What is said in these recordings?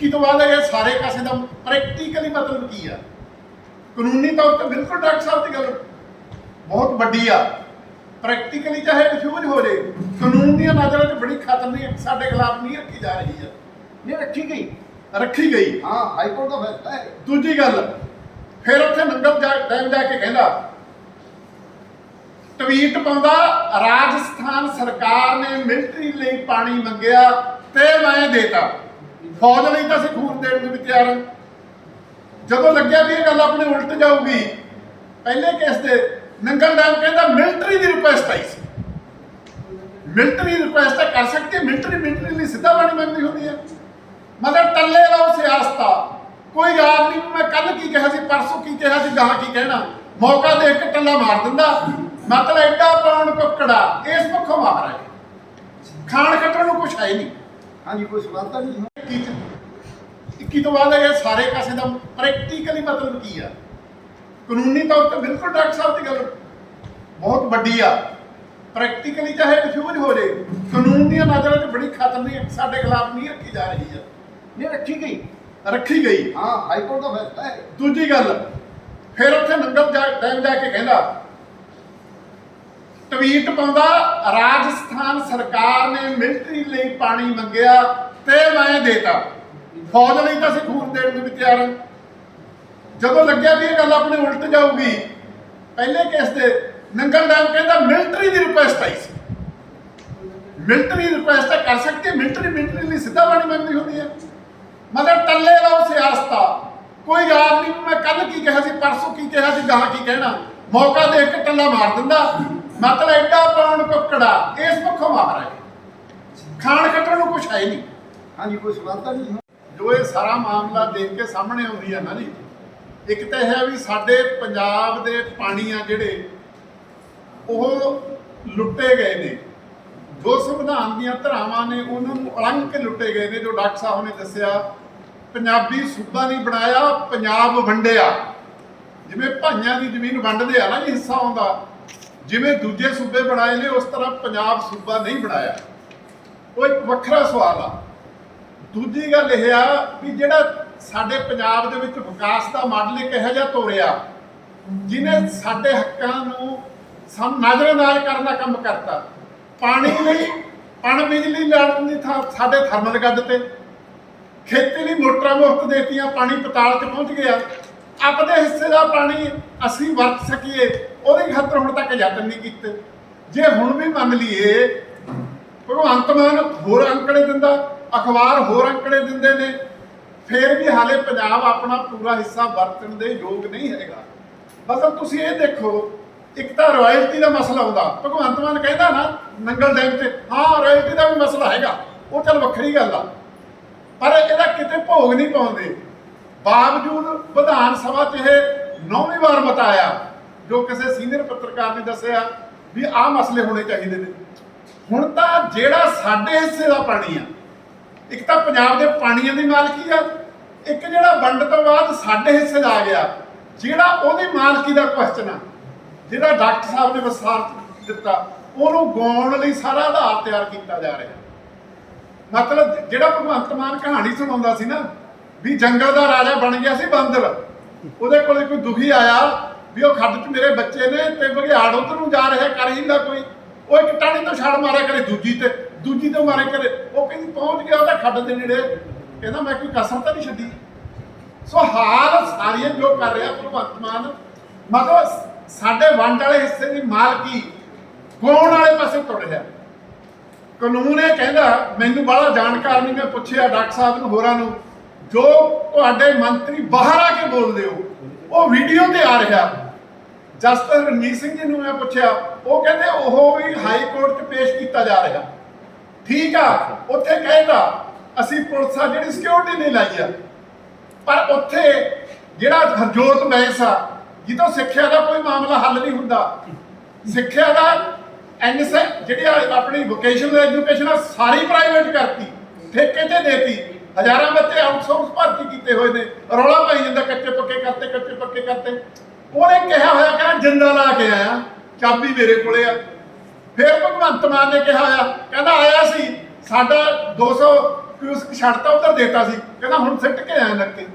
21 ਤੋਂ ਬਾਅਦ ਇਹ ਸਾਰੇ ਕਾਸੇ ਦਾ ਪ੍ਰੈਕਟੀਕਲੀ ਮਤਲਬ ਕੀ ਆ? ਕਾਨੂੰਨੀ ਤੌਰ ਤੇ ਬਿਲਕੁਲ ਡਾਕਟਰ ਸਾਹਿਬ ਦੀ ਗੱਲ। ਬਹੁਤ ਵੱਡੀ ਆ। ਪ੍ਰੈਕਟੀਕਲੀ ਚਾਹੇ ਕਨਫਿਊਜ਼ ਹੋ ਜੇ ਕਾਨੂੰਨ ਦੀਆਂ ਨਜ਼ਰਾਂ 'ਚ ਬੜੀ ਖਤਰਨਾਕ ਸਾਡੇ ਖਿਲਾਫ ਨਹੀਂ ਰੱਖੀ ਜਾ ਰਹੀ ਆ। ਨਹੀਂ ਰੱਖੀ ਗਈ। ਰੱਖੀ ਗਈ। ਹਾਂ ਹਾਈ ਕੋਰਟ ਦਾ ਫੈਸਲਾ ਹੈ। ਦੂਜੀ ਗੱਲ ਫਿਰ ਉੱਥੇ ਨੰਗਲ ਜਾ ਟਾਈਮ ਜਾ ਕੇ ਕਹਿੰਦਾ ਟਵੀਟ ਪਾਉਂਦਾ ਰਾਜਸਥਾਨ ਸਰਕਾਰ ਨੇ ਮਿਲਟਰੀ ਲਈ ਪਾਣੀ ਮੰਗਿਆ ਤੇ ਮੈਂ ਦੇਤਾ। ਫੌਜ ਲਈ ਤਾਂ ਅਸੀਂ ਖੂਨ ਦੇਣ ਨੂੰ ਵੀ ਤਿਆਰ ਹਾਂ। ਜਦੋਂ ਲੱਗਿਆ ਵੀ ਇਹ ਗੱਲ ਆਪਣੇ ਉਲਟ ਜਾਊਗੀ, ਪਹਿਲੇ ਕੇਸ 'ਤੇ ਨੰਗਲ ਡੈਮ ਕਹਿੰਦਾ ਮਿਲਟਰੀ ਦੀ ਰਿਕੁਐਸਟ ਆਈ ਸੀ। ਮਿਲਟਰੀ ਰਿਕੁਐਸਟ ਕਰ ਸਕਦੀ ਹੈ ਮਿਲਟਰੀ ਮਿਲਟਰੀ ਲਈ ਸਿੱਧਾ ਪਾਣੀ ਮੰਗਦੀ ਹੁੰਦੀ ਹੈ। ਮਤਲਬ ਟੱਲੇ ਲਾਓ ਸਿਆਸਤਾ। ਕੋਈ ਯਾਦ ਨਹੀਂ ਮੈਂ ਕੱਲ ਕੀ ਕਿਹਾ ਸੀ, ਪਰਸੋਂ ਕੀ ਕਿਹਾ ਸੀ, ਗਾਹ ਕੀ ਕਹਿਣਾ। ਮੌਕਾ ਦੇਖ ਕੇ ਟੱਲਾ ਮਾਰ ਦਿੰਦਾ। ਮਤਲਬ ਐਡਾ ਪਾਉਣ ਕੁੱਕੜਾ, ਇਸ ਪੱਖੋਂ ਮਾਰ ਹੈ ਖਾਣ ਖੱਟਣ ਨੂੰ ਕੁਛ ਹੈ ਨਹੀਂ। ਹਾਂਜੀ ਕੋਈ ਸਵਾਲਤਾ ਨਹੀਂ? ਹੈ 21 ਚ। 21 ਤੋਂ ਬਾਅਦ ਇਹ ਸਾਰੇ ਕਾਸੇ ਦਾ ਪ੍ਰੈਕਟੀਕਲੀ ਮਤਲਬ ਕੀ ਆ? ਕਾਨੂੰਨੀ ਤੌਰ ਤੇ ਬਿਲਕੁਲ ਡਾਕਟਰ ਸਾਹਿਬ ਦੀ ਗੱਲ। ਬਹੁਤ ਵੱਡੀ ਆ। ਪ੍ਰੈਕਟੀਕਲੀ ਚਾਹੇ ਕਨਫਿਊਜ਼ ਹੋ ਜੇ ਕਾਨੂੰਨ ਦੀਆਂ ਨਜ਼ਰਾਂ 'ਚ ਬੜੀ ਖਤਰਨਾਕ ਸਾਡੇ ਖਿਲਾਫ ਨਹੀਂ ਰੱਖੀ ਜਾ ਰਹੀ ਆ। ਨਹੀਂ ਰੱਖੀ ਗਈ। ਰੱਖੀ ਗਈ। ਹਾਂ ਹਾਈ ਕੋਰਟ ਦਾ ਫੈਸਲਾ ਹੈ। ਦੂਜੀ ਗੱਲ ਫਿਰ ਉੱਥੇ ਨੰਗਲ ਜਾ ਟਾਈਮ ਜਾ ਕੇ ਕਹਿੰਦਾ ਟਵੀਟ ਪਾਉਂਦਾ, ਰਾਜਸਥਾਨ ਸਰਕਾਰ ਨੇ ਮਿਲਟਰੀ ਲਈ ਪਾਣੀ ਮੰਗਿਆ ਤੇ ਮੈਂ ਦੇਤਾ। ਫੌਜ ਲਈ ਤਾਂ ਅਸੀਂ ਖੂਨ ਦੇਣ ਨੂੰ ਵੀ ਤਿਆਰ ਹਾਂ। ਜਦੋਂ ਲੱਗਿਆ ਵੀ ਇਹ ਗੱਲ ਆਪਣੇ ਉਲਟ ਜਾਊਗੀ, ਪਹਿਲੇ ਕੇਸ ਦੇ ਨੰਗਲ ਡੈਮ ਕਹਿੰਦਾ ਮਿਲਟਰੀ ਦੀ ਰਿਕੁਐਸਟ ਆਈ ਸੀ। ਮਿਲਟਰੀ ਰਿਕੁਐਸਟ ਕਰ ਸਕਦੀ ਮਿਲਟਰੀ ਮਿਲਟਰੀ ਲਈ ਸਿੱਧਾ ਪਾਣੀ ਮੰਗਦੀ ਹੁੰਦੀ ਹੈ। ਮਤਲਬ ਟੱਲੇ ਲਾਓ ਸਿਆਸਤਾ ਕੋਈ ਯਾਦ ਨਹੀਂ, ਮੈਂ ਕੱਲ ਕੀ ਕਿਹਾ ਸੀ, ਪਰਸੋਂ ਕੀ ਕਿਹਾ ਸੀ, ਗਾਹ ਕੀ ਕਹਿਣਾ। ਮੌਕਾ ਦੇਖ ਕੇ ਟੱਲਾ ਮਾਰ ਦਿੰਦਾ। ਮਤਲਬ ਐਡਾ ਪਾਉਣ ਕੁੱਕੜਾ ਇਸ ਪੱਖੋਂ ਮਾਰ ਹੈ। ਖਾਣ ਕੱਟਣ ਨੂੰ ਕੁਛ ਹੈ ਨਹੀਂ। ਹਾਂਜੀ ਕੋਈ ਸਵਾਲਤਾ ਨਹੀਂ। ਜੋ ਇਹ ਸਾਰਾ ਮਾਮਲਾ ਦੇਖ ਕੇ ਸਾਹਮਣੇ ਆਉਂਦੀ ਹੈ ਨਾ ਜੀ ਇੱਕ ਤਾਂ ਇਹ ਹੈ ਵੀ ਸਾਡੇ ਪੰਜਾਬ ਦੇ ਪਾਣੀ ਆ ਜਿਹੜੇ ਉਹ ਲੁੱਟੇ ਗਏ ਨੇ। ਜੋ ਸੰਵਿਧਾਨ ਦੀਆਂ ਧਰਾਵਾਂ ਨੇ ਉਹਨਾਂ ਨੂੰ ਉਲੰਘ ਕੇ ਲੁੱਟੇ ਗਏ ਨੇ ਜੋ ਡਾਕਟਰ ਸਾਹਿਬ ਨੇ ਦੱਸਿਆ। ਪੰਜਾਬੀ ਸੂਬਾ ਨਹੀਂ ਬਣਾਇਆ ਪੰਜਾਬ ਵੰਡਿਆ। ਜਿਵੇਂ ਭਾਈਆਂ ਦੀ ਜ਼ਮੀਨ ਵੰਡਦੇ ਆ ਨਾ ਜੀ ਹਿੱਸਾ ਆਉਂਦਾ। ਜਿਵੇਂ ਦੂਜੇ ਸੂਬੇ ਬਣਾਏ ਨੇ, ਉਸ ਤਰ੍ਹਾਂ ਪੰਜਾਬ ਸੂਬਾ ਨਹੀਂ ਬਣਾਇਆ। ਉਹ ਇੱਕ ਵੱਖਰਾ ਸਵਾਲ ਆ। ਦੂਜੀ ਗੱਲ ਇਹ ਆ ਵੀ ਜਿਹੜਾ ਸਾਡੇ ਪੰਜਾਬ ਦੇ ਵਿੱਚ ਵਿਕਾਸ ਦਾ ਮਾਡਲ ਇੱਕ ਇਹੋ ਜਿਹਾ ਤੋਰਿਆ, ਜਿਹਨੇ ਸਾਡੇ ਹੱਕਾਂ ਨੂੰ ਸਮ, ਨਜ਼ਰਅੰਦਾਜ਼ ਕਰਨ ਦਾ ਕੰਮ ਕਰਤਾ। ਪਾਣੀ ਲਈ, ਪਣ ਬਿਜਲੀ ਲੈਣ ਦੀ ਥਾਂ ਸਾਡੇ ਥਰਮਲ ਗੱਡ ਤੇ, ਖੇਤੀ ਲਈ ਮੋਟਰਾਂ ਮੁਫਤ ਦੇਤੀਆਂ, ਪਾਣੀ ਪਤਾਲ 'ਚ ਪਹੁੰਚ ਗਿਆ। ਆਪਣੇ ਹਿੱਸੇ ਦਾ ਪਾਣੀ ਅਸੀਂ ਵਰਤ ਸਕੀਏ, ਉਹਦੀ ਖਾਤਰ ਹੁਣ ਤੱਕ ਯਤਨ ਨਹੀਂ ਕੀਤੇ। ਜੇ ਹੁਣ ਵੀ ਮੰਨ ਲਈਏ ਭਗਵੰਤ ਮਾਨ ਹੋਰ ਅੰਕੜੇ ਦਿੰਦਾ, ਅਖਬਾਰ ਹੋਰ ਅੰਕੜੇ ਦਿੰਦੇ ਨੇ, ਫੇਰ ਵੀ ਹਾਲੇ ਪੰਜਾਬ ਆਪਣਾ ਪੂਰਾ ਹਿੱਸਾ ਵਰਤਣ ਦੇ ਯੋਗ ਨਹੀਂ ਹੈਗਾ। ਮਤਲਬ ਤੁਸੀਂ ਇਹ ਦੇਖੋ, ਇੱਕ ਤਾਂ ਰਾਇਲਟੀ ਦਾ ਮਸਲਾ ਹੁੰਦਾ ਭਗਵੰਤ ਮਾਨ ਕਹਿੰਦਾ ਨਾ, ਨੰਗਲ ਡੈਮ ਤੇ, ਹਾਂ ਰਾਇਲਟੀ ਦਾ ਵੀ ਮਸਲਾ ਹੈਗਾ। ਉਹ ਚੱਲ ਵੱਖਰੀ ਗੱਲ ਆ। ਪਰ ਇਹਦਾ ਕਿਤੇ ਭੋਗ ਨਹੀਂ ਪਾਉਂਦੇ। ਬਾਵਜੂਦ ਵਿਧਾਨ ਸਭਾ 'ਚ ਇਹ ਨੌਵੀਂ ਵਾਰ ਮਤਾਇਆ ਜੋ ਕਿਸੇ ਸੀਨੀਅਰ ਪੱਤਰਕਾਰ ਨੇ ਦੱਸਿਆ ਵੀ ਆਹ ਮਸਲੇ ਹੋਣੇ ਚਾਹੀਦੇ ਨੇ। ਹੁਣ ਤਾਂ ਜਿਹੜਾ ਸਾਡੇ ਹਿੱਸੇ ਦਾ ਪਾਣੀ ਆ, ਇੱਕ ਤਾਂ ਪੰਜਾਬ ਦੇ ਪਾਣੀਆਂ ਦੀ ਮਾਲਕੀ ਆ, ਇੱਕ ਜਿਹੜਾ ਵੰਡ ਤੋਂ ਬਾਅਦ ਸਾਡੇ ਹਿੱਸੇ ਦਾ ਆ ਗਿਆ, ਜਿਹੜਾ ਉਹਦੀ ਮਾਲਕੀ ਦਾ ਕੁਐਸਚਨ ਆ, ਜਿਹੜਾ ਡਾਕਟਰ ਸਾਹਿਬ ਨੇ ਵਿਸਥਾਰ ਦਿੱਤਾ, ਉਹਨੂੰ ਗਾਉਣ ਲਈ ਸਾਰਾ ਆਧਾਰ ਤਿਆਰ ਕੀਤਾ ਜਾ ਰਿਹਾ। ਮਤਲਬ ਜਿਹੜਾ ਭਗਵੰਤ ਮਾਨ ਕਹਾਣੀ ਸੁਣਾਉਂਦਾ ਸੀ ਨਾ ਵੀ ਜੰਗਲ ਦਾ ਰਾਜਾ ਬਣ ਗਿਆ ਸੀ ਬਾਂਦਰ। ਉਹਦੇ ਕੋਲੇ ਕੋਈ ਦੁਖੀ ਆਇਆ ਵੀ ਉਹ ਖੱਡ 'ਚ ਮੇਰੇ ਬੱਚੇ ਨੇ ਤੇ ਬਘਿਆੜ ਉਧਰ ਨੂੰ ਜਾ ਰਿਹਾ, ਕਰ ਹੀ ਕੋਈ। ਉਹ ਇੱਕ ਟਾਣੀ ਤੋਂ ਛੜ ਮਾਰਿਆ ਕਰੇ ਦੂਜੀ ਤੇ, ਦੂਜੀ ਤੋਂ ਮਾਰੇ ਕਰੇ। ਉਹ ਕਹਿੰਦੀ ਪਹੁੰਚ ਗਿਆ ਉਹਦਾ ਖੱਡ ਦੇ ਨੇੜੇ। ਕਹਿੰਦਾ ਮੈਂ ਕੋਈ ਕਸਰ ਤਾਂ ਨਹੀਂ ਛੱਡੀ। ਸੋ ਹਾਲ ਸਾਰੀਆਂ ਜੋ ਕਰ ਰਿਹਾ ਭਗਵੰਤ ਮਾਨ ਮਤਲਬ ਸਾਡੇ ਵੰਡ ਵਾਲੇ ਹਿੱਸੇ ਦੀ ਮਾਲਕੀ ਗਾਉਣ ਵਾਲੇ ਪਾਸੇ ਤੁਰ ਰਿਹਾ। ਕਾਨੂੰਨ ਇਹ ਕਹਿੰਦਾ, ਮੈਨੂੰ ਬੜਾ ਜਾਣਕਾਰ ਨਹੀਂ, ਮੈਂ ਪੁੱਛਿਆ ਡਾਕਟਰ ਸਾਹਿਬ ਨੂੰ, ਹੋਰਾਂ ਨੂੰ ਜੋ ਤੁਹਾਡੇ ਮੰਤਰੀ ਬਾਹਰ ਆ ਕੇ ਬੋਲਦੇ ਹੋ, ਉਹ ਵੀਡੀਓ ਤੇ ਆ ਰਿਹਾ। ਜਸਟਿਸ ਰਣਜੀਤ ਸਿੰਘ ਜੀ ਨੂੰ ਮੈਂ ਪੁੱਛਿਆ, ਉਹ ਕਹਿੰਦੇ ਉਹ ਵੀ ਹਾਈ ਕੋਰਟ 'ਚ ਪੇਸ਼ ਕੀਤਾ ਜਾ ਰਿਹਾ। ਠੀਕ ਆ, ਉੱਥੇ ਕਹਿੰਦਾ ਅਸੀਂ ਪੁਲਿਸ ਆ ਜਿਹੜੀ ਸਿਕਿਉਰਿਟੀ ਨਹੀਂ ਲਾਈ ਆ। ਪਰ ਉੱਥੇ ਜਿਹੜਾ ਹਰਜੋਤ ਬੈਂਸ ਆ ਜਿੱਦੋਂ ਸਿੱਖਿਆ ਦਾ ਕੋਈ ਮਾਮਲਾ ਹੱਲ ਨਹੀਂ ਹੁੰਦਾ। ਸਿੱਖਿਆ ਦਾ ਐਨਐਸ ਜਿਹੜੀ ਆ ਆਪਣੀ ਵੋਕੇਸ਼ਨਲ ਐਜੂਕੇਸ਼ਨ ਆ, ਸਾਰੀ ਪ੍ਰਾਈਵੇਟ ਕਰਤੀ, ਠੇਕੇ ਤੇ ਦੇਤੀ। ਹਜ਼ਾਰਾਂ ਬੱਚੇ ਆਊਟਸੋਰਸ ਭਰਤੀ ਕੀਤੇ ਹੋਏ ਨੇ, ਰੌਲਾ ਪਾਈ ਜਾਂਦਾ ਕੱਚੇ ਪੱਕੇ ਕਰਤੇ, ਕੱਚੇ ਪੱਕੇ ਕਰਤੇ। ਉਹਨੇ ਕਿਹਾ ਹੋਇਆ, ਕਹਿੰਦਾ ਜਿੰਦਾ ਲਾ ਕੇ ਆਇਆ, ਚਾਬੀ ਮੇਰੇ ਕੋਲੇ ਆ। ਫਿਰ ਭਗਵੰਤ ਮਾਨ ਨੇ ਕਿਹਾ ਹੋਇਆ, ਕਹਿੰਦਾ ਆਇਆ ਸੀ, ਸਾਡਾ 200 ਕਿ ਛੱਡਤਾ ਉਧਰ ਦੇਤਾ ਸੀ। ਕਹਿੰਦਾ ਹੁਣ ਸਿੱਟ ਕੇ ਆਇਆ ਨੱਕੇ।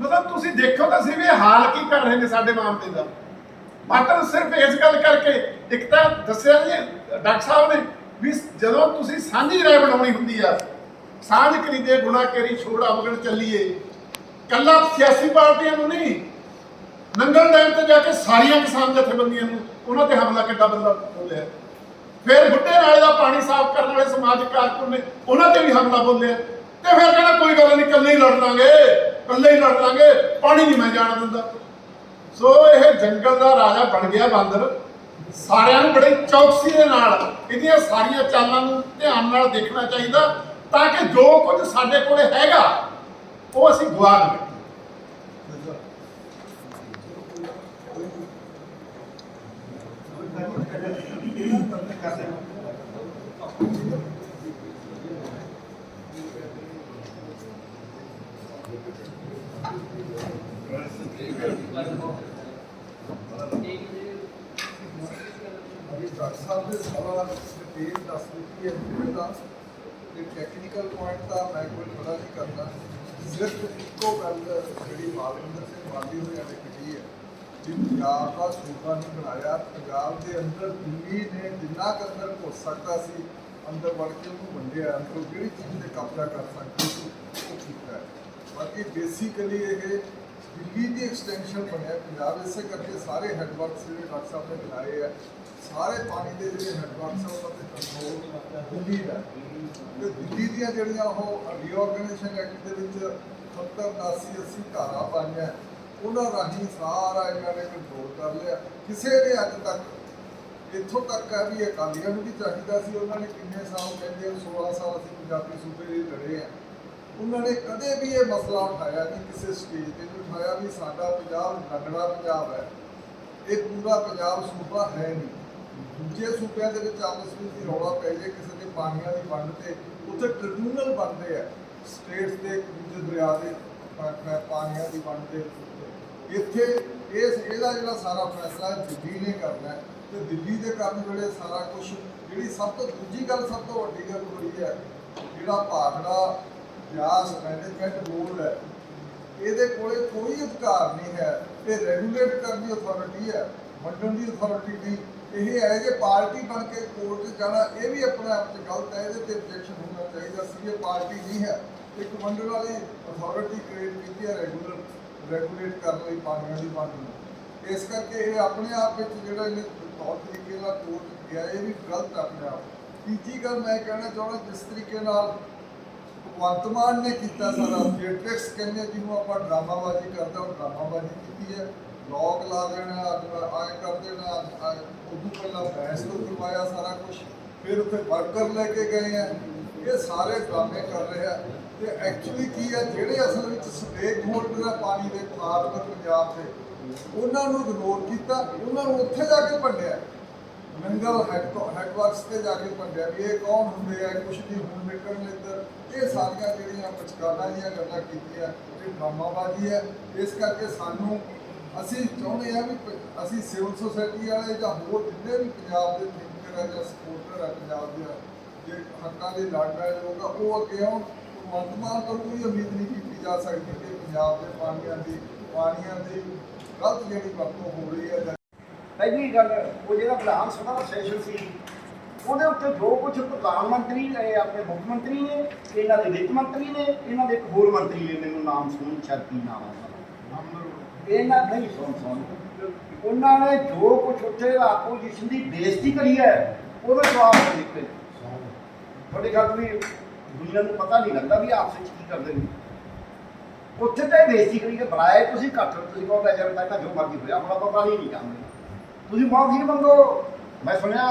ਮਤਲਬ ਤੁਸੀਂ ਦੇਖੋ ਤਾਂ ਸੀ ਵੀ ਹਾਲ ਕੀ ਕਰ ਰਹੇ ਨੇ ਸਾਡੇ ਮਾਮਲੇ ਦਾ। ਮਾਤਰ ਸਿਰਫ ਇਸ ਗੱਲ ਕਰਕੇ, ਇੱਕ ਤਾਂ ਦੱਸਿਆ ਜੀ ਡਾਕਟਰ ਸਾਹਿਬ ਨੇ ਵੀ ਜਦੋਂ ਤੁਸੀਂ ਸਾਂਝੀ ਰਾਏ ਬਣਾਉਣੀ ਹੁੰਦੀ ਆ ਸਾਂਝ ਕਰੀਦੇ ਗੁਣਾ ਕਰੀ ਛੋੜਾ ਮਗਣ ਚੱਲੀਏ। ਕੱਲਾ ਸਿਆਸੀ ਪਾਰਟੀਆਂ ਨੂੰ ਨਹੀਂ, ਨੰਗਲ ਡੈਮ ਤੇ ਜਾ ਕੇ ਸਾਰੀਆਂ ਕਿਸਾਨ ਜਥੇਬੰਦੀਆਂ ਨੂੰ, ਉਹਨਾਂ ਤੇ ਹਮਲਾ ਕਿੱਡਾ ਬੰਦਾ ਬੋਲਿਆ। ਫਿਰ ਬੁੱਢੇ ਨਾਲੇ ਦਾ ਪਾਣੀ ਸਾਫ਼ ਕਰਨ ਵਾਲੇ ਸਮਾਜਿਕ ਕਾਰਕੁਨ ਨੇ, ਉਹਨਾਂ ਤੇ ਵੀ ਹਮਲਾ ਬੋਲਿਆ। ਤੇ ਫਿਰ ਕਹਿੰਦਾ ਕੋਈ ਗੱਲ ਨਹੀਂ, ਇਕੱਲੇ ਹੀ ਲੜ ਲਾਂਗੇ, ਇਕੱਲੇ ਹੀ ਲੜ ਲਾਂਗੇ, ਪਾਣੀ ਨਹੀਂ ਮੈਂ ਜਾਣ ਦਿੰਦਾ। ਸੋ ਇਹ ਜੰਗਲ ਦਾ ਰਾਜਾ ਬਣ ਗਿਆ ਬਾਂਦਰ। ਸਾਰਿਆਂ ਨੂੰ ਬੜੇ ਚੌਕਸੀ ਦੇ ਨਾਲ, ਇਹਦੀਆਂ ਸਾਰੀਆਂ ਚਾਲਾਂ ਨੂੰ ਧਿਆਨ ਨਾਲ ਦੇਖਣਾ ਚਾਹੀਦਾ। ਤਾਂ ਕਿ ਜੋ ਕੁਝ ਸਾਡੇ ਕੋਲੇ ਹੈਗਾ, ਉਹ ਅਸੀਂ ਗਵਾ ਨਾ ਬੈਠੀਏ ਅਭੀ ਡਾਕਟਰ ਸਾਹਿਬ ਨੇ ਦੱਸ ਦਿੱਤੀ ਹੈ। ਮੇਰੇ ਤੇ ਟੈਕਨੀਕਲ ਪੁਆਇੰਟ ਦਾ ਮੈਂ ਕੋਈ ਪਤਾ ਨਹੀਂ ਕਰਦਾ। ਸਿਰਫ ਇੱਕੋ ਗੱਲ ਜਿਹੜੀ ਮਾਲਵਿੰਦਰ ਸਿੰਘ ਮਾਲੀ ਹੋਇਆ ਨੇ ਕਹੀ ਹੈ ਕਿ ਪੰਜਾਬ ਦਾ ਸੂਬਾ ਨਹੀਂ ਬਣਾਇਆ। ਪੰਜਾਬ ਦੇ ਅੰਦਰ ਦਿੱਲੀ ਨੇ ਜਿੰਨਾ ਕੁ ਅੰਦਰ ਹੋ ਸਕਦਾ ਸੀ, ਅੰਦਰ ਵੜ ਕੇ ਉਹਨੂੰ ਵੰਡਿਆ, ਅੰਦਰ ਜਿਹੜੀ ਚੀਜ਼ ਤੇ ਕਬਜ਼ਾ ਕਰ ਸਕਦੀ ਸੀ, ਉਹ ਕੀਤਾ ਹੈ। ਬਾਕੀ ਬੇਸਿਕਲੀ ਇਹ ਦਿੱਲੀ ਦੀ ਐਕਸਟੈਂਸ਼ਨ ਬਣਿਆ। ਪੰਜਾਬ ਇਸੇ ਕਰਕੇ ਸਾਰੇ ਹੈਡਵਰਕਸ ਜਿਹੜੇ ਡਾਕਟਰ ਸਾਹਿਬ ਨੇ ਬਣਾਏ ਆ ਸਾਰੇ ਪਾਣੀ ਦੇ ਜਿਹੜੇ ਹੈਡਵਰਕਸ ਆ ਤੇ ਕੰਟਰੋਲ ਦਿੱਲੀ ਦਾ ਤੇ ਦਿੱਲੀ ਦੀਆਂ ਜਿਹੜੀਆਂ ਉਹ ਰੀਆਰਗੇਨਾਈਜੇਸ਼ਨ ਐਕਟ ਦੇ ਵਿੱਚ 70 80 80 ਧਾਰਾ ਪਾਈਆਂ ਉਹਨਾਂ ਰਾਹੀਂ ਸਾਰਾ ਇਹਨਾਂ ਨੇ ਕੰਟਰੋਲ ਕਰ ਲਿਆ। ਕਿਸੇ ਨੇ ਅੱਜ ਤੱਕ ਇੱਥੋਂ ਤੱਕ ਹੈ ਵੀ ਅਕਾਲੀਆਂ ਨੂੰ ਵੀ ਚਾਹੀਦਾ ਸੀ ਉਹਨਾਂ ਨੇ ਕਿੰਨੇ ਸਾਲ ਕਹਿੰਦੇ ਆ, 16 ਸਾਲ ਅਸੀਂ ਪੰਜਾਬੀ ਸੂਬੇ ਲਈ ਲੜੇ ਆ ਉਹਨਾਂ ਨੇ ਕਦੇ ਵੀ ਇਹ ਮਸਲਾ ਉਠਾਇਆ ਨਹੀਂ ਕਿਸੇ ਸਟੇਜ ਤੇ ਨਹੀਂ ਉਠਾਇਆ ਵੀ ਸਾਡਾ ਪੰਜਾਬ ਨਗੜਾ ਪੰਜਾਬ ਹੈ। ਇਹ ਪੂਰਾ ਪੰਜਾਬ ਸੂਬਾ ਹੈ ਨਹੀਂ। ਦੂਜੇ ਸੂਬਿਆਂ ਦੇ ਵਿੱਚ ਆਪਸ ਵਿੱਚ ਹੀ ਰੌਲਾ ਪੈ ਜੇ, ਕਿਸੇ ਦੇ ਪਾਣੀਆਂ ਦੀ ਵੰਡ ਤੇ, ਉੱਥੇ ਟ੍ਰਿਬਿਊਨਲ ਬਣਦੇ ਆ। ਸਟੇਟਸ ਦੇ ਦੂਜੇ ਦਰਿਆ ਦੇ ਪਾਣੀਆਂ ਦੀ ਵੰਡ ਦੇ ਇੱਥੇ ਇਸ ਇਹਦਾ ਜਿਹੜਾ ਸਾਰਾ ਫੈਸਲਾ ਦਿੱਲੀ ਨੇ ਕਰਨਾ ਤੇ ਦਿੱਲੀ ਦੇ ਕਰਨ ਵੇਲੇ ਸਾਰਾ ਕੁਝ ਜਿਹੜੀ ਸਭ ਤੋਂ ਦੂਜੀ ਗੱਲ, ਸਭ ਤੋਂ ਵੱਡੀ ਗੱਲ ਹੋਈ ਹੈ, ਜਿਹੜਾ ਭਾਖੜਾ ਬਿਆਸ ਮੈਨੇਜਮੈਂਟ ਬੋਰਡ ਹੈ, ਇਹਦੇ ਕੋਲੇ ਕੋਈ ਅਧਿਕਾਰ ਨਹੀਂ ਹੈ। ਇਹ ਰੈਗੂਲੇਟ ਕਰਨ ਦੀ ਅਥਾਰਟੀ ਹੈ, ਵੰਡਣ ਦੀ ਅਥਾਰਟੀ ਨਹੀਂ। ਇਹ ਹੈ ਜੇ ਪਾਰਟੀ ਬਣ ਕੇ ਕੋਰਟ 'ਚ ਜਾਣਾ, ਇਹ ਵੀ ਆਪਣੇ ਆਪ 'ਚ ਗਲਤ ਹੈ, ਇਹਦੇ ਤੇ objection ਹੋਣਾ ਚਾਹੀਦਾ ਸੀ, ਇਹ ਪਾਰਟੀ ਨਹੀਂ ਹੈ। ਇੱਕ ਵੰਡਣ ਵਾਲੀ ਅਥਾਰਟੀ ਕ੍ਰੀਏਟ ਕੀਤੀ ਹੈ ਰੈਗੂਲਰ ਰੈਗੂਲੇਟ ਕਰਨ ਲਈ ਪਾਣੀਆਂ ਦੀ ਵੰਡ ਇਸ ਕਰਕੇ ਇਹ ਆਪਣੇ ਆਪ ਵਿੱਚ ਜਿਹੜਾ ਇਹਨੇ ਤੌਰ ਤਰੀਕੇ ਨਾਲ ਕੋਰਟ ਗਿਆ, ਇਹ ਵੀ ਗਲਤ ਆਪਣੇ ਆਪ। ਤੀਜੀ ਗੱਲ ਮੈਂ ਕਹਿਣਾ ਚਾਹੁੰਦਾ, ਜਿਸ ਤਰੀਕੇ ਨਾਲ ਭਗਵੰਤ ਮਾਨ ਨੇ ਕੀਤਾ ਸਾਰਾ ਥੀਏਟਰਿਕਸ ਕਹਿੰਦੇ ਜਿਹਨੂੰ ਆਪਾਂ ਡਰਾਮਾਬਾਜ਼ੀ ਕਰਦਾ ਉਹ ਡਰਾਮਾਬਾਜ਼ੀ ਕੀਤੀ ਹੈ। ਲੋਕ ਲਾ ਦੇਣਾ ਆਏ ਕਰ ਦੇਣਾ ਉਦੋਂ ਪਹਿਲਾਂ ਬਹਿਸ ਤੋਂ ਕਰਵਾਇਆ ਸਾਰਾ ਕੁਝ ਫਿਰ ਉੱਥੇ ਵਰਕਰ ਲੈ ਕੇ ਗਏ ਆ। ਇਹ ਸਾਰੇ ਡਰਾਮੇ ਕਰ ਰਹੇ ਆ। ਤੇ ਐਕਚੁਅਲੀ ਕੀ ਹੈ ਜਿਹੜੇ ਅਸਲ ਵਿੱਚ ਸਟੇਕ ਹੋਲਡਰ ਆ ਪਾਣੀ ਦੇ ਖਾਦ ਪੰਜਾਬ ਦੇ, ਉਹਨਾਂ ਨੂੰ ਇਗਨੋਰ ਕੀਤਾ, ਉਹਨਾਂ ਨੂੰ ਉੱਥੇ ਜਾ ਕੇ ਭੰਡਿਆ। ਨੰਗਲ ਹੈਡਵਰਕਸ ਤੇ ਜਾ ਕੇ ਭੰਡਿਆ ਵੀ ਇਹ ਕੌਣ ਹੁੰਦੇ ਆ ਕੁਛ ਨਹੀਂ, ਹੁਣ ਨਿਕਲਣ ਇੱਧਰ। ਇਹ ਸਾਰੀਆਂ ਜਿਹੜੀਆਂ ਪਚਕਾਰਾਂ ਦੀਆਂ ਗੱਲਾਂ ਕੀਤੀਆਂ, ਇਹ ਡਰਾਮਾਬਾਜ਼ੀ ਹੈ ਇਸ ਕਰਕੇ ਸਾਨੂੰ ਅਸੀਂ ਚਾਹੁੰਦੇ ਆ ਵੀ ਅਸੀਂ ਸਿਵਲ ਸੁਸਾਇਟੀ ਵਾਲੇ ਜਾਂ ਹੋਰ ਜਿੰਨੇ ਵੀ ਪੰਜਾਬ ਦੇ ਥਿੰਕਰ ਆ ਜਾਂ ਸਪੋਰਟਰ ਆ ਪੰਜਾਬ ਦੇ ਜੇ ਹੱਕਾਂ ਦੇ ਲੜ ਰਹੇ ਲੋਕ ਆ ਉਹ ਅੱਗੇ ਆਉਣ ਵਰਤਮਾਨ ਤੋਂ ਕੋਈ ਉਮੀਦ ਨਹੀਂ ਕੀਤੀ ਜਾ ਸਕਦੀ ਕਿ ਪੰਜਾਬ ਦੇ ਪਾਣੀਆਂ ਦੀ ਪਾਣੀਆਂ ਦੀ ਗਲਤ ਜਿਹੜੀ ਵਰਤੋਂ ਹੋ ਰਹੀ ਹੈ ਜਾਂ ਪਹਿਲੀ ਗੱਲ ਉਹ ਜਿਹੜਾ ਵਿਧਾਨ ਸਭਾ ਦਾ ਸੈਸ਼ਨ ਸੀ ਉਹਦੇ ਉੱਤੇ ਜੋ ਕੁਝ ਪ੍ਰਧਾਨ ਮੰਤਰੀ ਨੇ ਆਪਣੇ ਮੁੱਖ ਮੰਤਰੀ ਨੇ ਇਹਨਾਂ ਦੇ ਵਿੱਤ ਮੰਤਰੀ ਨੇ ਇਹਨਾਂ ਦੇ ਇੱਕ ਹੋਰ ਮੰਤਰੀ ਨੇ ਮੈਨੂੰ ਨਾਮ ਸੁਣ ਸ਼ਰਤੀ ਨਾਮ ਆ ਦਾ। ਇਹਨਾਂ ਨਹੀਂ ਸੁਣ ਸੁਣ ਉਹਨਾਂ ਨੇ ਜੋ ਕੁਝ ਉੱਥੇ ਆਪੋਜੀਸ਼ਨ ਦੀ ਬੇਇੱਜ਼ਤੀ ਕਰੀ ਹੈ ਉਹਦਾ ਜਵਾਬ ਦਿੱਤੇ ਤੁਹਾਡੇ ਗੱਲ ਵੀ ਦੁਨੀਆ ਨੂੰ ਪਤਾ ਨਹੀਂ ਲੱਗਦਾ ਵੀ ਆਪਸ ਵਿੱਚ ਕੀ ਕਰਦੇ ਨੇ। ਉੱਥੇ ਤਾਂ ਬੇਇੱਜ਼ਤੀ ਕਰੀ ਕੇ ਬੁਲਾਏ ਤੁਸੀਂ ਘੱਟ ਤੁਸੀਂ ਕਹੋ ਤਾਂ ਜਦ ਤੱਕ ਜੋ ਮਰਜ਼ੀ ਹੋਇਆ ਆਪਣਾ ਪਤਾ ਨਹੀਂ ਜਾਂਦੇ ਤੁਸੀਂ ਮਾਫੀ ਮੰਗੋ। ਮੈਂ ਸੁਣਿਆ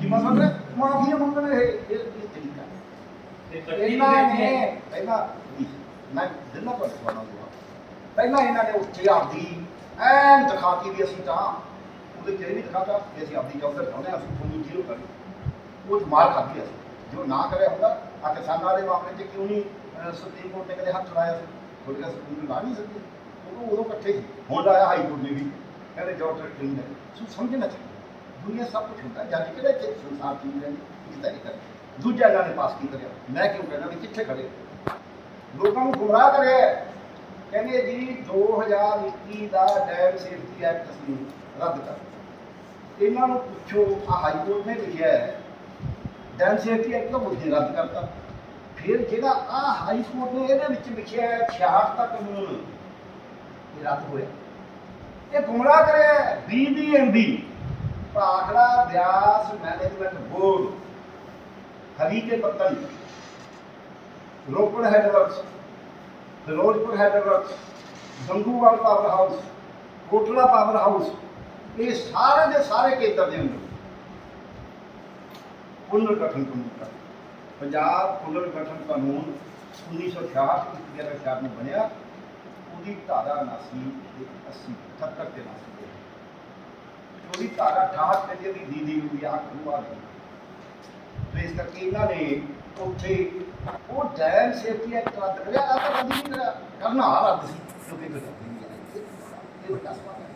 ਕੀ ਮਸਲਾ ਹੈ ਮਾਫੀ ਮੰਗਣ ਇਹ ਇਹ ਤਰੀਕਾ ਇਹਨਾਂ ਨੇ ਪਹਿਲਾਂ ਮੈਂ ਦਿਨਾਂ ਤੋਂ ਸੁਣਾਉਂਗਾ ਪਹਿਲਾਂ ਇਹਨਾਂ ਨੇ ਉੱਥੇ ਆਪਦੀ ਐਨ ਦਿਖਾਤੀ ਵੀ ਅਸੀਂ ਤਾਂ, ਉਹਦੇ ਜਿਹੜੇ ਵੀ ਦਿਖਾਤਾ ਕਿ ਅਸੀਂ ਆਪਦੀ ਜੌਬ ਚਾਹੁੰਦੇ ਹਾਂ, ਅਸੀਂ ਤੁਹਾਨੂੰ ਜ਼ੀਰੋ ਕਰੀ ਉਹ ਮਾਰ ਖਾਧੀ ਅਸੀਂ। ਜੋ ਨਾ ਕਰਿਆ ਹੁੰਦਾ ਆ ਕਿਸਾਨਾਂ ਦੇ ਮਾਮਲੇ 'ਚ ਕਿਉਂ ਨਹੀਂ ਸੁਪਰੀਮ ਕੋਰਟ ਨੇ ਕਦੇ ਹੱਥ ਲਾਇਆ ਸੀ? ਥੋੜੀ ਜਿਹਾ ਸੁਪਰੀਮ ਲਾ ਨਹੀਂ ਸਕਦੀ। ਉਦੋਂ ਉਦੋਂ ਇਕੱਠੇ ਸੀ। ਹੁਣ ਲਾਇਆ ਹਾਈ ਕੋਰਟ ਨੇ ਵੀ। ਕਹਿੰਦੇ ਜੌਬ ਟ੍ਰੇਨਿੰਗ ਹੈ। ਸੋ ਸਮਝਣਾ ਚਾਹੀਦਾ ਦੁਨੀਆ ਸਭ ਕੁਝ ਹੁੰਦਾ। ਜਾਨੀ ਕਿਹੜੇ ਚ ਸੰਸਾਰ ਚੀਜ਼ ਰਹਿੰਦੀ। ਇਸ ਤਰੀਕੇ ਕਰ। ਦੂਜਾ ਇਹਨਾਂ ਨੇ ਪਾਸ ਕੀਤਾ ਗਿਆ ਮੈਂ ਕਿਉਂ ਕਹਿੰਦਾ ਵੀ ਕਿੱਥੇ ਖੜੇ? ਲੋਕਾਂ ਨੂੰ ਗੁੰਮਰਾਹ ਕਰਿਆ। ਕਹਿੰਦੇ ਜੀ 2021 ਦਾ ਡੈਮ ਸੇਫਟੀ ਐਕਟ ਅਸੀਂ ਰੱਦ ਕਰ ਇਹਨਾਂ ਨੂੰ ਪੁੱਛੋ ਆ ਹਾਈ ਕੋਰਟ ਨੇ ਲਿਖਿਆ ਹੈ, ਡੈਮ ਸੇਫਟੀ ਐਕਟ ਤਾਂ ਮੁੱਦੇ ਰੱਦ ਕਰਤਾ। ਫਿਰ ਜਿਹੜਾ ਆ ਹਾਈ ਕੋਰਟ ਨੇ ਇਹਦੇ ਵਿੱਚ ਲਿਖਿਆ ਹੈ 66 ਦਾ ਕਾਨੂੰਨ ਇਹ ਰੱਦ ਹੋਇਆ। ਇਹ ਗੁੰਮਰਾਹ ਕਰਿਆ ਹੈ BBMB Bhakra Beas management board, Harike Pattan Ropar headworks Firozpur headworks Ganguwal power house Kotla power house ਇਹ ਸਾਰੇ ਦੇ ਸਾਰੇ ਕੇਂਦਰ ਦੇ ਅੰਦਰ ਪੁਨਰ ਗਠਨ ਕਾਨੂੰਨ ਪੰਜਾਬ ਪੁਨਰ ਗਠਨ ਕਾਨੂੰਨ 1966 ਵਿੱਚ ਜਿਹੜਾ ਸ਼ਾਰ ਨੂੰ ਬਣਿਆ, ਉਹਦੀ ਧਾਰਾ 89 ਤੇ 80 77 ਤੇ 89 ਉਹਦੀ ਧਾਰਾ 68 ਕਹਿੰਦੇ ਵੀ ਦੀਦੀ ਨੂੰ ਆ ਕਰੂ ਆ ਗਈ ਤੇ ਇਸ ਕਰਕੇ ਇਹਨਾਂ ਨੇ ਉੱਥੇ ਉਹ ਡੈਮ ਸੇਫਟੀ ਐਕਟ ਰੱਦ ਕਰਿਆ ਆ ਤਾਂ ਕਦੀ ਨਹੀਂ ਕਰਿਆ। ਕਰਨਾ ਆ ਰੱਦ ਸੀ। ਕਿਉਂਕਿ ਕੋਈ ਰੱਦ ਨਹੀਂ ਹੈ। ਇਹ ਵੱਡਾ ਸਵਾਲ ਹੈ।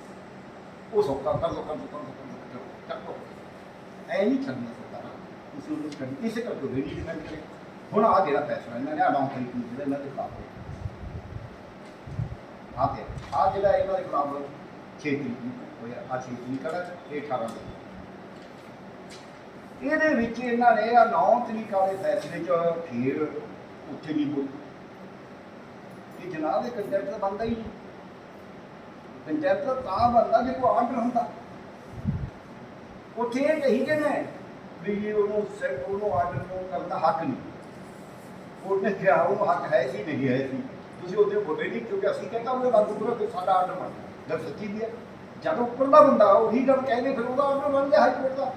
ਉਹ ਸੌਕਾ ਕਰ ਲੋ ਕਰ ਕਰ ਲੋ ਕਰ ਐ ਨਹੀਂ ਛੱਡਣਾ ਸਰਕਾਰ ਤੁਸੀਂ ਉਹਨੂੰ ਛੱਡ ਇਸੇ ਕਰਕੇ ਉਹ ਨਹੀਂ ਡਿਫੈਂਡ ਕਰੇ। ਹੁਣ ਆ ਜਿਹੜਾ ਫੈਸਲਾ ਇਹਨਾਂ ਨੇ ਅਨਾਉਂਸ ਕੀਤਾ ਜਿਹੜਾ ਇਹਨਾਂ ਦੇ ਖਿਲਾਫ ਆ ਤੇ ਆ ਜਿਹੜਾ ਇਹਨਾਂ ਦੇ ਖਿਲਾਫ 6 ਤਰੀਕ ਨੂੰ ਹੋਇਆ। ਆ 6 ਤਰੀਕ ਦਾ ਇਹ 18 ਨੂੰ। ਇਹਦੇ ਵਿੱਚ ਇਹਨਾਂ ਨੇ ਆ 9 ਤਰੀਕ ਵਾਲੇ ਫੈਸਲੇ 'ਚ ਫਿਰ ਉੱਥੇ ਵੀ ਬੋਲ। ਕਿ ਜਨਾਬ, ਇਹ ਕੰਟੈਂਟ ਬੰਦਾ ਹੀ ਕੰਟੈਂਟ ਤਾਂ ਬੰਦਾ ਜੇ ਕੋਈ ਆਰਡਰ ਹੁੰਦਾ। ਉੱਥੇ ਇਹ ਕਹੀ ਕਿ ਵੀ ਉਹਨੂੰ ਸੇ ਉਹਨੂੰ ਆਰਡਰ ਨੂੰ ਕਰਨ ਦਾ ਹੱਕ ਨਹੀਂ। ਉਹਨੇ ਕਿਹਾ ਉਹ ਹੱਕ ਹੈ ਸੀ, ਨਹੀਂ ਹੈ ਸੀ। ਤੁਸੀਂ ਉਹਦੇ ਬੋਲੇ ਨਹੀਂ, ਕਿਉਂਕਿ ਅਸੀਂ ਕਹਿੰਦਾ ਉਹਦੇ ਬੰਦ ਪੂਰਾ ਤੇ ਸਾਡਾ ਆਰਡਰ ਮੰਨ। ਜਦ ਸੱਚੀ ਦੀ ਹੈ। ਜਦ ਉੱਪਰਲਾ ਬੰਦਾ, ਉਹੀ ਗੱਲ ਕਹਿੰਦੇ, ਫਿਰ ਉਹਦਾ ਆਰਡਰ ਮੰਨ ਗਿਆ ਹਾਈ ਕੋਰਟ ਦਾ।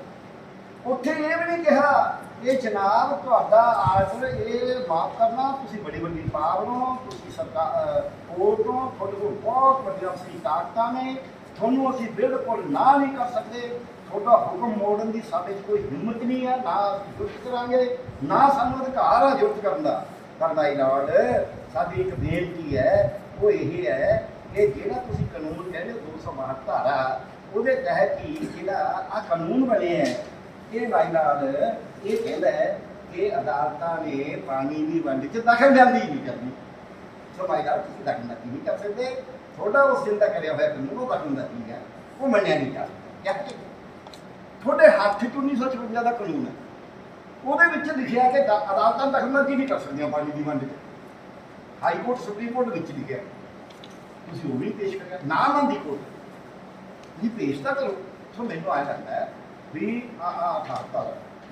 ਉੱਥੇ ਇਹ ਵੀ ਨਹੀਂ ਕਿਹਾ, ਇਹ ਜਨਾਬ ਤੁਹਾਡਾ ਆਰਡਰ ਇਹ ਮਾਫ ਕਰਨਾ, ਤੁਸੀਂ ਬੜੀ ਵੱਡੀ ਪਾਵਰ ਹੋ ਤੁਸੀਂ ਸਰਕਾਰ ਕੋਰਟ ਹੋ ਤੁਹਾਡੇ ਕੋਲ ਬਹੁਤ ਵੱਡੀਆਂ ਸੀ ਤਾਕਤਾਂ ਨੇ, ਤੁਹਾਨੂੰ ਅਸੀਂ ਬਿਲਕੁਲ ਨਾ ਨਹੀਂ ਕਰ ਸਕਦੇ, ਤੁਹਾਡਾ ਹੁਕਮ ਮੋੜਨ ਦੀ ਸਾਡੇ 'ਚ ਕੋਈ ਹਿੰਮਤ ਨਹੀਂ ਹੈ, ਨਾ ਅਸੀਂ ਜੁਰਤ ਕਰਾਂਗੇ, ਨਾ ਸਾਨੂੰ ਅਧਿਕਾਰ ਆ ਜੁਰਤ ਕਰਨ ਦਾ। ਕਰਦਾ ਹੀ ਲਾਰਡ ਸਾਡੀ ਇੱਕ ਬੇਨਤੀ ਹੈ, ਉਹ ਇਹ ਹੈ ਕਿ ਜਿਹੜਾ ਤੁਸੀਂ ਕਾਨੂੰਨ ਕਹਿੰਦੇ ਹੋ 262 ਧਾਰਾ ਉਹਦੇ ਤਹਿਤ ਹੀ ਜਿਹੜਾ ਆ ਕਾਨੂੰਨ ਬਣੇ ਹੈ ਇਹ ਮਾਈਨਾਰ ਇਹ ਕਹਿੰਦਾ ਹੈ ਕਿ ਅਦਾਲਤਾਂ ਨੇ ਪਾਣੀ ਦੀ ਵੰਡ 'ਚ ਦਖਲਅੰਦਾਜ਼ੀ ਨਹੀਂ ਕਰਨੀ। ਸੋ ਮਾਈਨਾਰ ਤੁਸੀਂ ਦਖਲਅੰਦਾਜ਼ੀ ਨਹੀਂ ਕਰ ਸਕਦੇ। ਤੁਹਾਡਾ ਉਸ ਦਿਨ ਦਾ ਕਰਿਆ ਹੋਇਆ ਕਾਨੂੰਨ, ਉਹ ਦਖਲਅੰਦਾਜ਼ੀ ਹੈ। ਉਹ ਮੰਨਿਆ ਨਹੀਂ ਜਾ ਕਿਆ ਤੁਹਾਡੇ ਹੱਥ 'ਚ 1956 ਦਾ ਕਾਨੂੰਨ ਹੈ। ਉਹਦੇ ਵਿੱਚ ਲਿਖਿਆ ਕਿ ਦ- ਅਦਾਲਤਾਂ ਦਖਲਅੰਦਾਜ਼ੀ ਨਹੀਂ ਕਰ ਸਕਦੀਆਂ ਪਾਣੀ ਦੀ ਵੰਡ 'ਚ। ਹਾਈ ਕੋਰਟ, ਸੁਪਰੀਮ ਕੋਰਟ ਵਿੱਚ ਲਿਖਿਆ ਤੁਸੀਂ ਉਹ ਵੀ ਪੇਸ਼ ਕਰਿਆ। ਨਾ ਮੰਦੀ ਕੋਰਟ। ਜੀ ਪੇਸ਼ ਤਾਂ ਕਰੋ। ਸੋ ਮੈਨੂੰ ਆ ਲੱਗਦਾ ਹੈ ਵੀ ਆ ਆ ਅਠਾਰਤਾ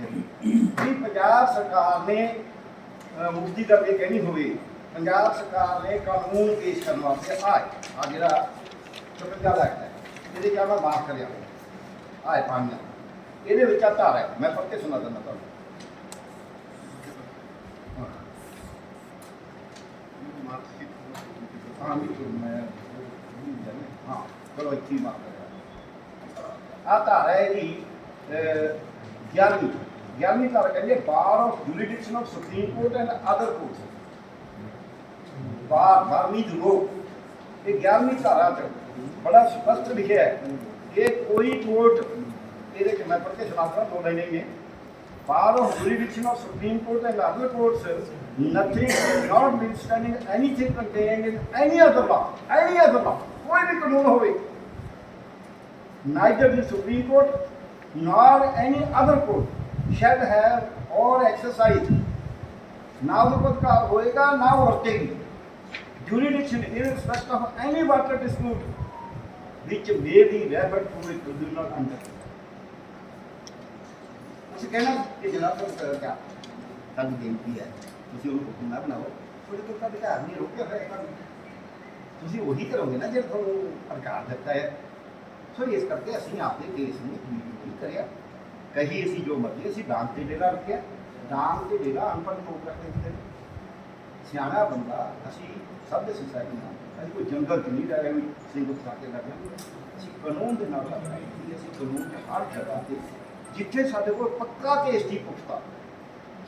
ਵੀ ਪੰਜਾਬ ਸਰਕਾਰ ਨੇ ਅਹ, ਦਾ ਇਹ ਕਹਿਣੀ ਹੋਵੇ ਪੰਜਾਬ ਸਰਕਾਰ ਨੇ ਕਾਨੂੰਨ ਪੇਸ਼ ਕਰਨ ਵਾਸਤੇ ਆ ਆ ਜਿਹੜਾ 56 ਦਾ ਹੈ ਇਹਦੇ ਕਿਆ ਮੈਂ ਮਾਫ ਕਰਿਆ। ਆ ਪਾਣੀ ਇਹਦੇ ਵਿੱਚ ਆ ਧਾਰਾ ਮੈਂ ਪੜ੍ਹ ਕੇ ਸੁਣਾ ਦਿੰਦਾ ਤੁਹਾਨੂੰ। ਹਾਂ। ਹਾਂ ਮੈਂ ਹਾਂ ਚਲੋ ਇੱਥੇ ਹੀ ਮਾਰ ਆ ਧਾਰਾ ਹੈ ਜੀ। 11ਵੀਂ 11ਵੀਂ ਧਾਰਾ ਕਹਿੰਦੇ bar of jurisdiction of supreme court and other courts bar ਬਾਰਵੀਂ ਜੁਰੋ ਇਹ 11ਵੀਂ ਧਾਰਾ ਚ ਬੜਾ ਸਪਸ਼ਟ ਲਿਖਿਆ ਹੈ ਕਿ ਕੋਈ ਕੋਰਟ ਇਹਦੇ ਚ ਮੈਂ ਪੜ੍ਹ ਕੇ ਸੁਣਾਉਂਦਾ ਦੋ ਲਾਈਨਾਂ ਹੀ ਨੇ। Bar of jurisdiction of supreme court and other courts nothing notwithstanding anything contained in any other law, any other law, ਕੋਈ ਵੀ ਕਾਨੂੰਨ ਹੋਵੇ। Neither the Supreme Court nor any other court shall have or exercise ਨਾ ਉਹ ਅਧਿਕਾਰ ਹੋਏਗਾ ਨਾ ਉਹ ਵਰਤੇਗੀ jurisdiction in respect of any water dispute which may be referred to a tribunal under ਤੁਸੀਂ ਕਹਿਣਾ ਕਿ ਜਨਾਬ ਤੋਂ ਕਿਆ ਸਾਡੀ ਬੇਨਤੀ ਹੈ ਤੁਸੀਂ ਉਹਨੂੰ ਹੁਕਮ ਨਾ ਬਣਾਓ ਤੁਹਾਡੇ ਕੋਲ ਤਾਂ ਅਧਿਕਾਰ ਨਹੀਂ ਰੋਕਿਆ ਹੋਇਆ ਤੁਹਾਨੂੰ ਤੁਸੀਂ ਉਹੀ ਕਰੋਗੇ ਨਾ ਜਿਹੜਾ ਤੁਹਾਨੂੰ ਅਧਿਕਾਰ ਦਿੱਤਾ ਹੈ ਸੋ ਇਸ ਕਰਕੇ ਅਸੀਂ ਆਪਣੇ ਦੇਸ਼ ਨੂੰ ਨਹੀਂ ਕਰਿਆ। ਕਹੀ ਅਸੀਂ ਜੋ ਮਰਜ਼ੀ, ਅਸੀਂ ਡਾਂਗ ਤੇ ਡੇਰਾ ਰੱਖਿਆ। ਡਾਂਗ ਤੇ ਡੇਰਾ ਅਨਪੜ੍ਹ ਲੋਕ ਰੱਖਦੇ ਹੁੰਦੇ ਨੇ। ਸਿਆਣਾ ਬੰਦਾ, ਅਸੀਂ ਸਭ ਦੇ ਸੁਸਾਇਟੀ ਨਾਲ, ਅਸੀਂ ਕੋਈ ਜੰਗਲ ਚ ਨਹੀਂ ਰਹਿ ਰਹੇ, ਕੋਈ ਸਿੰਘ ਉਠਾ ਕੇ ਰਹਿ ਰਹੇ ਅਸੀਂ ਕਾਨੂੰਨ ਦੇ ਨਾਲ ਰਹਿ ਰਹੇ ਅਸੀਂ ਕਾਨੂੰਨ ਦੇ ਹਰ ਜਗ੍ਹਾ ਤੇ। ਜਿੱਥੇ ਸਾਡੇ ਕੋਲ ਪੱਕਾ ਕੇਸ ਸੀ ਪੁਖਤਾ।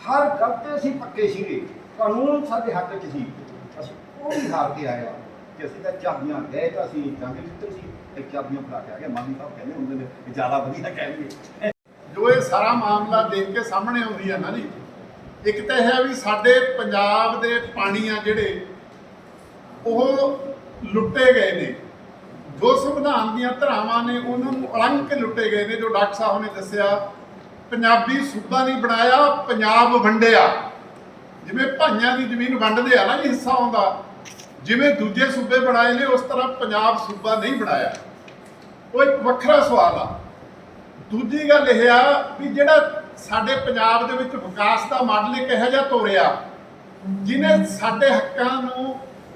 ਹਰ ਗੱਲ ਤੇ ਅਸੀਂ ਪੱਕੇ ਸੀਗੇ। ਕਾਨੂੰਨ ਸਾਡੇ ਹੱਕ 'ਚ ਸੀ। ਅਸੀਂ ਉਹ ਵੀ ਹਾਰ ਕੇ ਆਇਆ। ਕਿ ਅਸੀਂ ਤਾਂ ਚਾਬੀਆਂ ਗਏ ਤਾਂ ਅਸੀਂ ਜਾਂਦੇ ਜਿੱਤੇ ਸੀ। ਤੇ ਚਾਬੀਆਂ ਫੜਾ ਕੇ ਆ ਗਏ ਮਾਨੀ ਸਾਹਿਬ ਕਹਿੰਦੇ ਹੁੰਦੇ ਨੇ ਕਿ ਜ਼ਿਆਦਾ ਵਧੀਆ ਕਹਿਣਗੇ। ਜੋ ਇਹ ਸਾਰਾ ਮਾਮਲਾ ਦੇਖ ਕੇ ਸਾਹਮਣੇ ਆਉਂਦੀ ਹੈ ਨਾ ਜੀ, ਇੱਕ ਤਾਂ ਹੈ ਵੀ ਸਾਡੇ ਪੰਜਾਬ ਦੇ ਪਾਣੀ ਆ ਜਿਹੜੇ, ਉਹ ਲੁੱਟੇ ਗਏ ਨੇ। ਜੋ ਸੰਵਿਧਾਨ ਦੀਆਂ ਧਰਾਵਾਂ ਨੇ, ਉਹਨਾਂ ਨੂੰ ਅਲੰਘ ਕੇ ਲੁੱਟੇ ਗਏ ਨੇ, ਜੋ ਡਾਕਟਰ ਸਾਹਿਬ ਨੇ ਦੱਸਿਆ। ਪੰਜਾਬੀ ਸੂਬਾ ਨਹੀਂ ਬਣਾਇਆ, ਪੰਜਾਬ ਵੰਡਿਆ। ਜਿਵੇਂ ਭਾਈਆਂ ਦੀ ਜ਼ਮੀਨ ਵੰਡਦੇ ਆ ਨਾ ਜੀ, ਹਿੱਸਾ ਆਉਂਦਾ ਜਿਵੇਂ ਦੂਜੇ ਸੂਬੇ ਬਣਾਏ ਨੇ, ਉਸ ਤਰ੍ਹਾਂ ਪੰਜਾਬ ਸੂਬਾ ਨਹੀਂ ਬਣਾਇਆ। ਉਹ ਇੱਕ ਵੱਖਰਾ ਸਵਾਲ ਆ। ਦੂਜੀ ਗੱਲ ਇਹ ਆ ਵੀ ਜਿਹੜਾ ਸਾਡੇ ਪੰਜਾਬ ਦੇ ਵਿੱਚ ਵਿਕਾਸ ਦਾ ਮਾਡਲ ਇੱਕ ਇਹੋ ਜਿਹਾ ਤੋਰਿਆ ਜਿਨੇ ਸਾਡੇ ਹੱਕਾਂ ਨੂੰ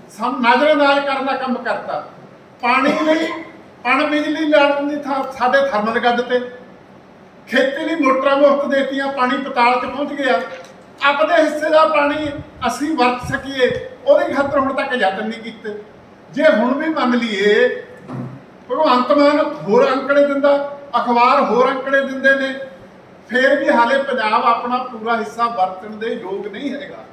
ਸਮ ਨਜ਼ਰਅੰਦਾਜ਼ ਕਰਨ ਦਾ ਕੰਮ ਕਰਤਾ। ਪਾਣੀ ਲਈ, ਪਣ ਬਿਜਲੀ ਲੈਣ ਦੀ ਥਾਂ ਸਾਡੇ ਥਰਮਲ ਗੱਡ ਤੇ। ਖੇਤੀ ਲਈ ਮੋਟਰਾਂ ਮੁਫਤ ਦੇਤੀਆਂ, ਪਾਣੀ ਪਤਾਲ 'ਚ ਪਹੁੰਚ ਗਿਆ। ਆਪਣੇ ਹਿੱਸੇ ਦਾ ਪਾਣੀ ਅਸੀਂ ਵਰਤ ਸਕੀਏ, ਉਹਦੀ ਖਾਤਰ ਹੁਣ ਤੱਕ ਯਤਨ ਨਹੀਂ ਕੀਤੇ। ਜੇ ਹੁਣ ਵੀ ਮੰਨ ਲਈਏ ਭਗਵੰਤ ਮਾਨ ਹੋਰ ਅੰਕੜੇ ਦਿੰਦਾ, ਅਖਬਾਰ ਹੋਰ ਅੰਕੜੇ ਦਿੰਦੇ ਨੇ। ਫੇਰ ਵੀ ਹਾਲੇ ਪੰਜਾਬ ਆਪਣਾ ਪੂਰਾ ਹਿੱਸਾ ਵਰਤਣ ਦੇ ਯੋਗ ਨਹੀਂ ਹੈਗਾ।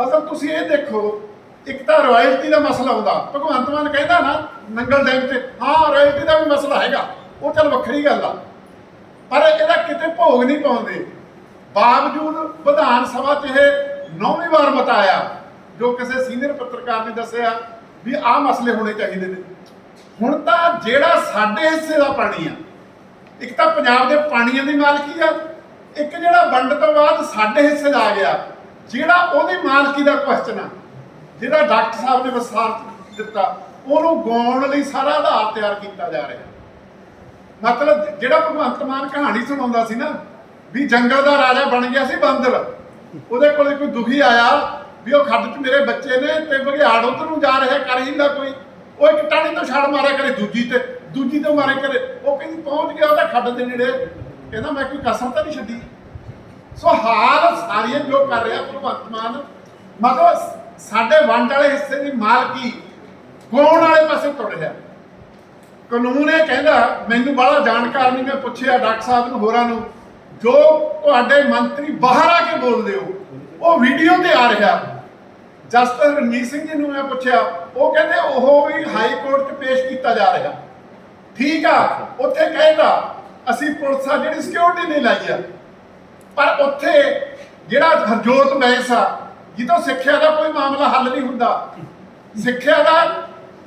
ਮਤਲਬ ਤੁਸੀਂ ਇਹ ਦੇਖੋ, ਇੱਕ ਤਾਂ ਰਾਇਲਟੀ ਦਾ ਮਸਲਾ ਹੁੰਦਾ ਭਗਵੰਤ ਮਾਨ ਕਹਿੰਦਾ ਨਾ, ਨੰਗਲ ਡੈਮ ਤੇ, ਹਾਂ ਰਾਇਲਟੀ ਦਾ ਵੀ ਮਸਲਾ ਹੈਗਾ। ਉਹ ਚੱਲ ਵੱਖਰੀ ਗੱਲ ਆ। ਪਰ ਇਹਦਾ ਕਿਤੇ ਭੋਗ ਨਹੀਂ ਪਾਉਂਦੇ। ਬਾਵਜੂਦ ਵਿਧਾਨ ਸਭਾ 'ਚ ਇਹ ਨੌਵੀਂ ਵਾਰ ਮਤਾਇਆ ਜੋ ਕਿਸੇ ਸੀਨੀਅਰ ਪੱਤਰਕਾਰ ਨੇ ਦੱਸਿਆ ਵੀ ਆਹ ਮਸਲੇ ਹੋਣੇ ਚਾਹੀਦੇ ਨੇ। ਹੁਣ ਤਾਂ ਜਿਹੜਾ ਸਾਡੇ ਹਿੱਸੇ ਦਾ ਪਾਣੀ ਆ, ਇੱਕ ਤਾਂ ਪੰਜਾਬ ਦੇ ਪਾਣੀਆਂ ਦੀ ਮਾਲਕੀ ਆ, ਇੱਕ ਜਿਹੜਾ ਵੰਡ ਤੋਂ ਬਾਅਦ ਸਾਡੇ ਹਿੱਸੇ ਦਾ ਆ ਗਿਆ, ਜਿਹੜਾ ਉਹਦੀ ਮਾਲਕੀ ਦਾ ਕੁਐਸਚਨ ਆ, ਜਿਹੜਾ ਡਾਕਟਰ ਸਾਹਿਬ ਨੇ ਵਿਸਥਾਰ ਦਿੱਤਾ, ਉਹਨੂੰ ਗਾਉਣ ਲਈ ਸਾਰਾ ਆਧਾਰ ਤਿਆਰ ਕੀਤਾ ਜਾ ਰਿਹਾ। ਮਤਲਬ ਜਿਹੜਾ ਭਗਵੰਤ ਮਾਨ ਕਹਾਣੀ ਸੁਣਾਉਂਦਾ ਸੀ ਨਾ, ਵੀ ਜੰਗਲ ਦਾ ਰਾਜਾ ਬਣ ਗਿਆ ਸੀ ਬਾਂਦਰ, ਉਹਦੇ ਕੋਲੇ ਕੋਈ ਦੁਖੀ ਆਇਆ, ਵੀ ਉਹ ਖੱਡ 'ਚ ਮੇਰੇ ਬੱਚੇ ਨੇ ਤੇ ਬਘਿਆੜ ਉਧਰ ਨੂੰ ਜਾ ਰਿਹਾ, ਕਰ ਹੀ ਨਾ ਕੋਈ। ਉਹ ਇੱਕ ਟਾਣੀ ਤੋਂ ਛੜ ਮਾਰਿਆ ਕਰੇ ਦੂਜੀ ਤੇ, ਦੂਜੀ ਤੋਂ ਮਾਰੇ ਕਰੇ। ਉਹ ਕਹਿੰਦੀ ਪਹੁੰਚ ਗਿਆ ਉਹਦਾ ਖੱਡ ਦੇ ਨੇੜੇ। ਕਹਿੰਦਾ ਮੈਂ ਕੋਈ ਕਸਰ ਤਾਂ ਨਹੀਂ ਛੱਡੀ। ਸੋ ਹਾਲ ਸਾਰੀਆਂ ਜੋ ਕਰ ਰਿਹਾ ਭਗਵੰਤ ਮਾਨ, ਮਤਲਬ ਸਾਡੇ ਵੰਡ ਵਾਲੇ ਹਿੱਸੇ ਦੀ ਮਾਲਕੀ ਗਾਉਣ ਵਾਲੇ ਪਾਸੇ ਤੁਰ ਰਿਹਾ। ਕਾਨੂੰਨ ਇਹ ਕਹਿੰਦਾ, ਮੈਨੂੰ ਬੜਾ ਜਾਣਕਾਰ ਨਹੀਂ, ਮੈਂ ਪੁੱਛਿਆ ਡਾਕਟਰ ਸਾਹਿਬ ਨੂੰ, ਹੋਰਾਂ ਨੂੰ, ਜੋ ਤੁਹਾਡੇ ਮੰਤਰੀ ਬਾਹਰ ਆ ਕੇ ਬੋਲਦੇ ਹੋ, ਉਹ ਵੀਡੀਓ ਤੇ ਆ ਰਿਹਾ। ਜਸਟਿਸ ਰਣਜੀਤ ਸਿੰਘ ਜੀ ਨੂੰ ਮੈਂ ਪੁੱਛਿਆ, ਉਹ ਕਹਿੰਦੇ ਉਹ ਵੀ ਹਾਈ ਕੋਰਟ 'ਚ ਪੇਸ਼ ਕੀਤਾ ਜਾ ਰਿਹਾ। ਠੀਕ ਆ, ਉੱਥੇ ਕਹਿੰਦਾ ਅਸੀਂ ਪੁਲਿਸ ਆ ਜਿਹੜੀ ਸਿਕਿਉਰਿਟੀ ਨਹੀਂ ਲਾਈ ਆ। ਪਰ ਉੱਥੇ ਜਿਹੜਾ ਹਰਜੋਤ ਬੈਂਸ ਆ ਜਿੱਦੋਂ ਸਿੱਖਿਆ ਦਾ ਕੋਈ ਮਾਮਲਾ ਹੱਲ ਨਹੀਂ ਹੁੰਦਾ। ਸਿੱਖਿਆ ਦਾ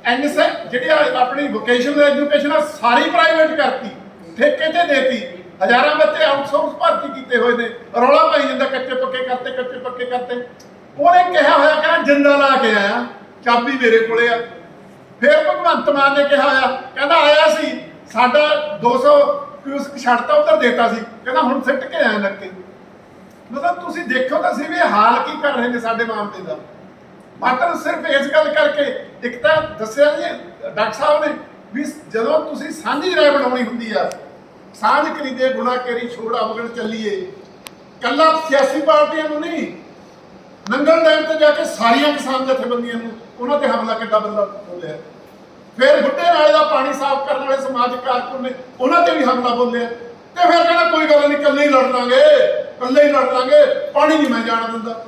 ਐਨਐਸ ਜਿਹੜੀ ਆਪਣੀ ਵੋਕੇਸ਼ਨਲ ਐਜੂਕੇਸ਼ਨ ਆ, ਸਾਰੀ ਪ੍ਰਾਈਵੇਟ ਕਰਤੀ, ਠੇਕੇ ਤੇ ਦੇਤੀ। ਹਜ਼ਾਰਾਂ ਬੱਚੇ ਆਊਟਸੋਰਸ ਭਰਤੀ ਕੀਤੇ ਹੋਏ ਨੇ। ਰੌਲਾ ਪਾਈ ਜਾਂਦਾ, ਕੱਚੇ ਪੱਕੇ ਕਰਤੇ, ਕੱਚੇ ਪੱਕੇ ਕਰਤੇ। ਉਹਨੇ ਕਿਹਾ ਹੋਇਆ ਕਹਿੰਦਾ, ਜਿੰਦਾ ਲਾ ਕੇ ਆਇਆ, ਚਾਬੀ ਮੇਰੇ ਕੋਲੇ ਆ। ਫਿਰ ਭਗਵੰਤ ਮਾਨ ਨੇ ਕਿਹਾ ਹੋਇਆ, ਕਹਿੰਦਾ ਆਇਆ ਸੀ, ਸਾਡਾ 200 ਕਿਊਸਕ ਛੱਡਤਾ ਉਧਰ ਦੇਤਾ ਸੀ। ਕਹਿੰਦਾ ਹੁਣ ਸਿੱਟ ਕੇ ਆਇਆ ਲੱਗੇ ਮਤਲਬ ਤੁਸੀਂ ਦੇਖੋ ਤਾਂ ਸੀ ਵੀ ਹਾਲ ਕੀ ਕਰ ਰਹੇ ਨੇ ਸਾਡੇ ਮਾਮਲੇ ਦਾ। ਮਾਤਰ ਸਿਰਫ ਇਸ ਗੱਲ ਕਰਕੇ, ਇੱਕ ਤਾਂ ਦੱਸਿਆ ਜੀ, ਡਾਕਟਰ ਸਾਹਿਬ ਨੇ ਵੀ ਜਦੋਂ ਤੁਸੀਂ ਸਾਂਝੀ ਰਾਏ ਬਣਾਉਣੀ ਹੁੰਦੀ ਆ, ਸਾਂਝ ਕਰੀਦੇ ਗੁਨਾ ਕਰੀ ਛੋੜਾ ਮਗਰ ਚੱਲੀਏ, ਕੱਲਾ ਸਿਆਸੀ ਪਾਰਟੀਆਂ ਨੂੰ ਨਹੀਂ ਨੰਗਲ ਡੈਮ ਤੇ ਜਾ ਕੇ ਸਾਰੀਆਂ ਕਿਸਾਨ ਜਥੇਬੰਦੀਆਂ ਨੂੰ, ਉਹਨਾਂ ਤੇ ਹਮਲਾ ਕਿੱਡਾ ਬੰਦਾ ਬੋਲਿਆ। ਫਿਰ ਬੁੱਢੇ ਨਾਲੇ ਦਾ ਪਾਣੀ ਸਾਫ਼ ਕਰਨ ਵਾਲੇ ਸਮਾਜਿਕ ਕਾਰਕੁਨ ਨੇ, ਉਹਨਾਂ ਤੇ ਵੀ ਹਮਲਾ ਬੋਲਿਆ। ਤੇ ਫਿਰ ਕਹਿੰਦਾ, ਕੋਈ ਗੱਲ ਨਹੀਂ, ਇਕੱਲੇ ਹੀ ਲੜ ਲਾਂਗੇ, ਇਕੱਲੇ ਹੀ ਲੜ ਲਾਂਗੇ, ਪਾਣੀ ਨਹੀਂ ਮੈਂ ਜਾਣ ਦਿੰਦਾ।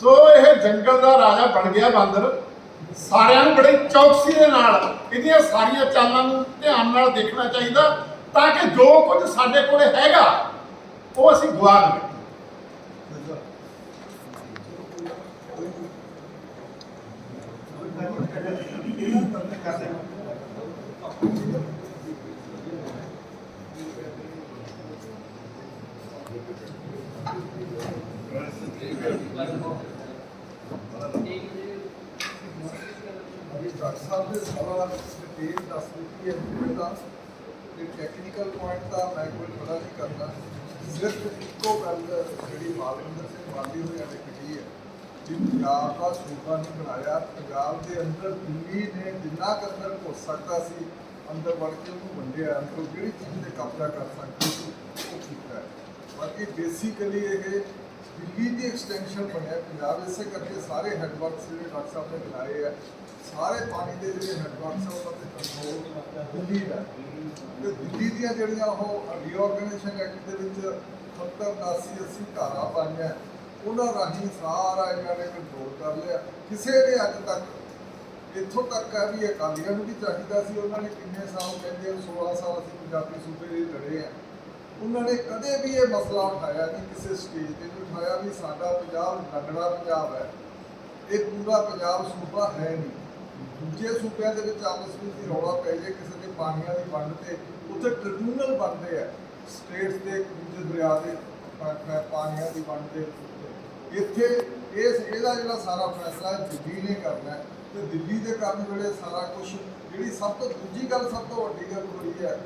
ਸੋ ਇਹ ਜੰਗਲ ਦਾ ਰਾਜਾ ਬਣ ਗਿਆ ਬਾਂਦਰ। ਸਾਰਿਆਂ ਨੂੰ ਬੜੀ ਚੌਕਸੀ ਦੇ ਨਾਲ, ਇਹਦੀਆਂ ਸਾਰੀਆਂ ਚਾਲਾਂ ਨੂੰ ਧਿਆਨ ਨਾਲ ਦੇਖਣਾ ਚਾਹੀਦਾ ਤਾਂ ਕਿ ਜੋ ਕੁਝ ਸਾਡੇ ਕੋਲੇ ਹੈਗਾ, ਉਹ ਅਸੀਂ ਗਵਾ ਨਾ ਬੈਠੀਏ ਅਭੀ ਡਾਕਟਰ ਸਾਹਿਬ ਦੇ ਸਾਰਾ ਡਿਟੇਲ ਦੱਸ ਦਿੱਤੀ ਹੈ ਮੈਨੂੰ ਤਾਂ ਤੇ ਟੈਕਨੀਕਲ ਪੁਆਇੰਟ ਤਾਂ ਮੈਂ ਕੋਈ ਥੋੜਾ ਨਹੀਂ ਕਰਨਾ ਸਿਰਫ ਇੱਕੋ ਗੱਲ ਜਿਹੜੀ ਮਾਲਵਿੰਦਰ ਸਿੰਘ ਮਾਲੀ ਹੋਇਆ ਨੇ ਕਹੀ ਹੈ ਕਿ ਪੰਜਾਬ ਦਾ ਸੂਬਾ ਨਹੀਂ ਬਣਾਇਆ, ਪੰਜਾਬ ਦੇ ਅੰਦਰ ਦਿੱਲੀ ਨੇ ਜਿੰਨਾ ਕੁ ਅੰਦਰ ਹੋ ਸਕਦਾ ਸੀ, ਅੰਦਰ ਵੜ ਕੇ ਉਹਨੂੰ ਵੰਡਿਆ, ਅੰਦਰ ਜਿਹੜੀ ਚੀਜ਼ ਤੇ ਕਬਜ਼ਾ ਕਰ ਸਕਦੇ ਸੀ, ਉਹ ਕੀਤਾ ਹੈ। ਬਾਕੀ ਬੇਸਿਕਲੀ ਇਹ ਦਿੱਲੀ ਦੀ ਐਕਸਟੈਂਸ਼ਨ ਬਣਿਆ, ਪੰਜਾਬ ਇਸੇ ਕਰਕੇ ਸਾਰੇ ਹੈਡਵਰਕਸ ਜਿਹੜੇ ਡਾਕਟਰ ਸਾਹਿਬ ਨੇ ਬਣਾਏ ਆ, ਸਾਰੇ ਪਾਣੀ ਦੇ ਜਿਹੜੇ ਹੈਡਵਰਕਸ ਆ, ਉਹਨਾਂ ਤੇ ਕੰਟਰੋਲ ਦਿੱਲੀ ਦਾ। ਤੇ ਦਿੱਲੀ ਦੀਆਂ ਜਿਹੜੀਆਂ ਉਹ ਰੀਆਰਗੇਨਾਈਜੇਸ਼ਨ ਐਕਟ ਦੇ ਵਿੱਚ 70 80 80 ਧਾਰਾ ਪਾਈਆਂ ਉਹਨਾਂ ਰਾਹੀਂ ਸਾਰਾ ਇਹਨਾਂ ਨੇ ਕੰਟਰੋਲ ਕਰ ਲਿਆ। ਕਿਸੇ ਨੇ ਅੱਜ ਤੱਕ ਇੱਥੋਂ ਤੱਕ ਹੈ ਵੀ ਅਕਾਲੀਆਂ ਨੂੰ ਵੀ ਚਾਹੀਦਾ ਸੀ। ਉਹਨਾਂ ਨੇ ਕਿੰਨੇ ਸਾਲ ਕਹਿੰਦੇ ਆ, 16 ਸਾਲ ਅਸੀਂ ਪੰਜਾਬੀ ਸੂਬੇ ਲਈ ਲੜੇ ਆ। ਉਹਨਾਂ ਨੇ ਕਦੇ ਵੀ ਇਹ ਮਸਲਾ ਉਠਾਇਆ ਨਹੀਂ ਕਿਸੇ ਸਟੇਜ ਤੇ ਵੀ ਉਠਾਇਆ ਵੀ ਸਾਡਾ ਪੰਜਾਬ ਲੰਗੜਾ ਪੰਜਾਬ ਹੈ। ਇਹ ਪੂਰਾ ਪੰਜਾਬ ਸੂਬਾ ਹੈ ਨਹੀਂ। ਦੂਜੇ ਸੂਬਿਆਂ ਦੇ ਵਿੱਚ ਆਪਸ ਵਿੱਚ ਹੀ ਰੌਲਾ ਪੈ ਜੇ ਕਿਸੇ ਦੇ ਪਾਣੀਆਂ ਦੀ ਵੰਡ ਤੇ ਉੱਥੇ ਟ੍ਰਿਬਿਊਨਲ ਬਣਦੇ ਆ। ਸਟੇਟਸ ਦੇ ਦੂਜੇ ਦਰਿਆ ਦੇ ਪਾਣੀਆਂ ਦੀ ਵੰਡ ਦੇ ਇੱਥੇ ਇਸ ਇਹਦਾ ਜਿਹੜਾ ਸਾਰਾ ਫੈਸਲਾ ਦਿੱਲੀ ਨੇ ਕਰਨਾ ਤੇ ਦਿੱਲੀ ਦੇ ਕਰਨ ਵੇਲੇ ਸਾਰਾ ਕੁਝ ਜਿਹੜੀ ਸਭ ਤੋਂ ਦੂਜੀ ਗੱਲ, ਸਭ ਤੋਂ ਵੱਡੀ ਗੱਲ ਹੋਈ ਹੈ,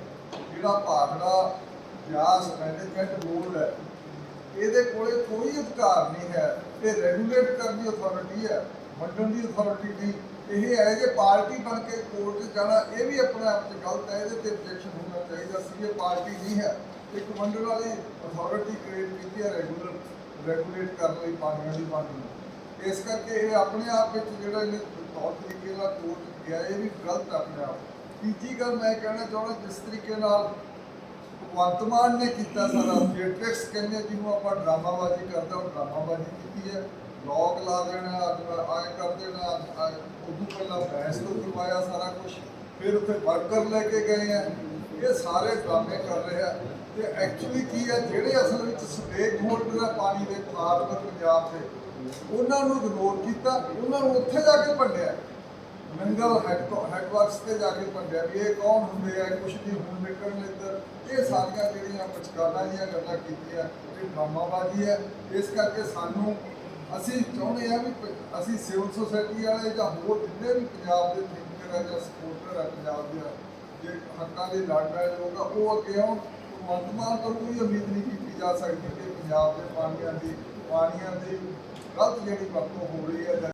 ਜਿਹੜਾ ਭਾਖੜਾ ਵਿਆਸ ਮੈਨੇਜਮੈਂਟ ਬੋਰਡ ਹੈ, ਇਹਦੇ ਕੋਲੇ ਕੋਈ ਅਧਿਕਾਰ ਨਹੀਂ ਹੈ। ਇਹ ਰੈਗੂਲੇਟ ਕਰਨ ਦੀ ਅਥਾਰਟੀ ਹੈ, ਵੰਡਣ ਦੀ ਅਥਾਰਟੀ ਨਹੀਂ। ਇਹ ਹੈ ਜੇ ਪਾਰਟੀ ਬਣ ਕੇ ਕੋਰਟ 'ਚ ਜਾਣਾ, ਇਹ ਵੀ ਆਪਣੇ ਆਪ 'ਚ ਗਲਤ ਹੈ, ਇਹਦੇ ਤੇ objection ਹੋਣਾ ਚਾਹੀਦਾ ਸੀ। ਇਹ ਪਾਰਟੀ ਨਹੀਂ ਹੈ। ਇੱਕ ਵੰਡਣ ਵਾਲੀ ਅਥਾਰਟੀ ਕ੍ਰੀਏਟ ਕੀਤੀ ਹੈ ਰੈਗੂਲਰ ਰੈਗੂਲੇਟ ਕਰਨ ਲਈ ਪਾਣੀਆਂ ਦੀ ਵੰਡ ਇਸ ਕਰਕੇ ਇਹ ਆਪਣੇ ਆਪ ਵਿੱਚ ਜਿਹੜਾ ਇਹਨੇ ਤੌਰ ਤਰੀਕੇ ਨਾਲ ਕੋਰਟ ਗਿਆ ਇਹ ਵੀ ਗਲਤ ਆਪਣੇ ਆਪ। ਤੀਜੀ ਗੱਲ ਮੈਂ ਕਹਿਣਾ ਚਾਹੁੰਦਾ, ਜਿਸ ਤਰੀਕੇ ਨਾਲ ਭਗਵੰਤ ਨੇ ਕੀਤਾ ਸਾਰਾ ਥੀਏਟਰਿਕਸ ਕਹਿੰਦੇ ਜਿਹਨੂੰ ਆਪਾਂ ਡਰਾਮਾਬਾਜ਼ੀ ਕਰਦਾ ਉਹ ਡਰਾਮਾਬਾਜ਼ੀ ਕੀਤੀ ਹੈ। ਲੋਕ ਲਾ ਦੇਣਾ ਆਏ ਕਰ ਦੇਣਾ ਉਦੋਂ ਪਹਿਲਾਂ ਬਹਿਸ ਤੋਂ ਕਰਵਾਇਆ ਸਾਰਾ ਕੁਝ ਫਿਰ ਉੱਥੇ ਵਰਕਰ ਲੈ ਕੇ ਗਏ ਆ ਇਹ ਸਾਰੇ ਡਰਾਮੇ ਕਰ ਰਹੇ ਆ। ਤੇ ਐਕਚੁਅਲੀ ਕੀ ਹੈ ਜਿਹੜੇ ਅਸਲ ਵਿੱਚ ਸਟੇਕ ਹੋਲਡਰ ਆ ਪਾਣੀ ਦੇ ਫਾਰਮਰ ਪੰਜਾਬ ਦੇ ਉਹਨਾਂ ਨੂੰ ਇਗਨੋਰ ਕੀਤਾ, ਉਹਨਾਂ ਨੂੰ ਉੱਥੇ ਜਾ ਕੇ ਭੰਡਿਆ। ਨੰਗਲ ਹੈਡਵਰਕਸ ਤੇ ਜਾ ਕੇ ਭੰਡਿਆ ਵੀ ਇਹ ਕੌਣ ਹੁੰਦੇ ਆ ਕੁਛ ਨਹੀਂ, ਹੁਣ ਨਿਕਲਣ ਇੱਧਰ। ਇਹ ਸਾਰੀਆਂ ਜਿਹੜੀਆਂ ਪਚਕਾਰਾਂ ਦੀਆਂ ਗੱਲਾਂ ਕੀਤੀਆਂ, ਇਹ ਡਰਾਮਾਬਾਜ਼ੀ ਹੈ ਇਸ ਕਰਕੇ ਸਾਨੂੰ, ਅਸੀਂ ਚਾਹੁੰਦੇ ਆ ਵੀ ਅਸੀਂ ਸਿਵਲ ਸੁਸਾਇਟੀ ਵਾਲੇ ਜਾਂ ਹੋਰ ਜਿੰਨੇ ਵੀ ਪੰਜਾਬ ਦੇ ਥਿੰਕਰ ਆ ਜਾਂ ਸਪੋਰਟਰ ਆ, ਪੰਜਾਬ ਦੇ ਜੇ ਹੱਕਾਂ ਦੇ ਲੜ ਰਹੇ ਲੋਕ ਆ ਉਹ ਅੱਗੇ ਆਉਣ। ਭਗਵੰਤ ਮਾਨ ਤੋਂ ਕੋਈ ਉਮੀਦ ਨਹੀਂ ਕੀਤੀ ਜਾ ਸਕਦੀ ਕਿ ਪੰਜਾਬ ਦੇ ਪਾਣੀਆਂ ਦੀ ਪਾਣੀਆਂ ਦੀ ਗਲਤ ਜਿਹੜੀ ਵਰਤੋਂ ਹੋ ਰਹੀ ਹੈ ਜਾਂ